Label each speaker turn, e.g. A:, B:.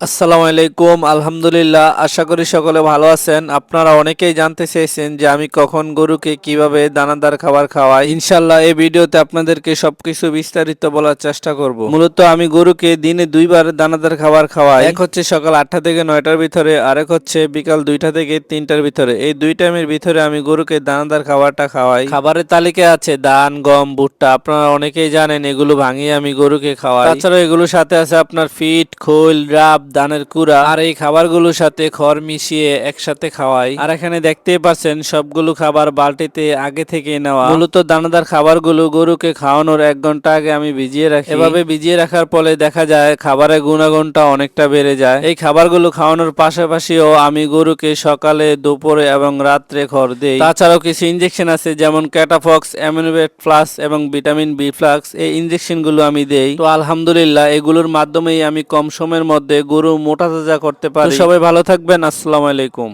A: আসসালামু আলাইকুম। আলহামদুলিল্লাহ, আশা করি সকলে ভালো আছেন। আপনারা অনেকেই জানতে চেয়েছেন যে আমি কখন গরুকে কীভাবে দানাদার খাবার খাওয়াই। ইনশাল্লাহ এই ভিডিওতে আপনাদেরকে সবকিছু বিস্তারিত বলার চেষ্টা করব। মূলত আমি গরুকে দিনে দুইবার দানাদার খাবার খাওয়াই। এক হচ্ছে সকাল আটটা থেকে নয়টার ভিতরে, আরেক হচ্ছে বিকাল দুইটা থেকে তিনটার ভিতরে। এই দুই টাইমের ভিতরে আমি গরুকে দানাদার খাবারটা খাওয়াই। খাবারের তালিকায় আছে ধান, গম, ভুট্টা। আপনারা অনেকেই জানেন এগুলো ভাঙিয়ে আমি গরুকে খাওয়াই। তাছাড়া এগুলোর সাথে আছে আপনার ফিট, খোল, রাব ধানের কুড়া আর এই খাবারগুলোর সাথে খড় মিশিয়ে একসাথে খাওয়াই। আর এখানে দেখতেই পাচ্ছেন, সবগুলো খাবার বালতিতে আগে থেকে নেওয়া। মূলত দানাদার খাবারগুলো গরুকে খাওয়ানোর এক ঘণ্টা আগে আমি ভিজিয়ে রাখি। এভাবে ভিজিয়ে রাখার ফলে দেখা যায়, খাবারের গুণাগুণটা অনেকটা বেড়ে যায়। এই খাবারগুলো খাওয়ানোর পাশাপাশিও আমি গরুকে সকালে, দুপুরে এবং রাত্রে খড় দেই। তাছাড়াও কিছু ইনজেকশন আছে, যেমন ক্যাটাফক্স অ্যামিনোভেট প্লাস এবং ভিটামিন বি ফ্লাক্স এই ইনজেকশনগুলো আমি দেই। তো আলহামদুলিল্লাহ, এগুলোর মাধ্যমেই আমি কম সময়ের মধ্যে গরু মোটা তাজা করতে পারি। সবাই ভালো থাকবেন আসসালামু আলাইকুম।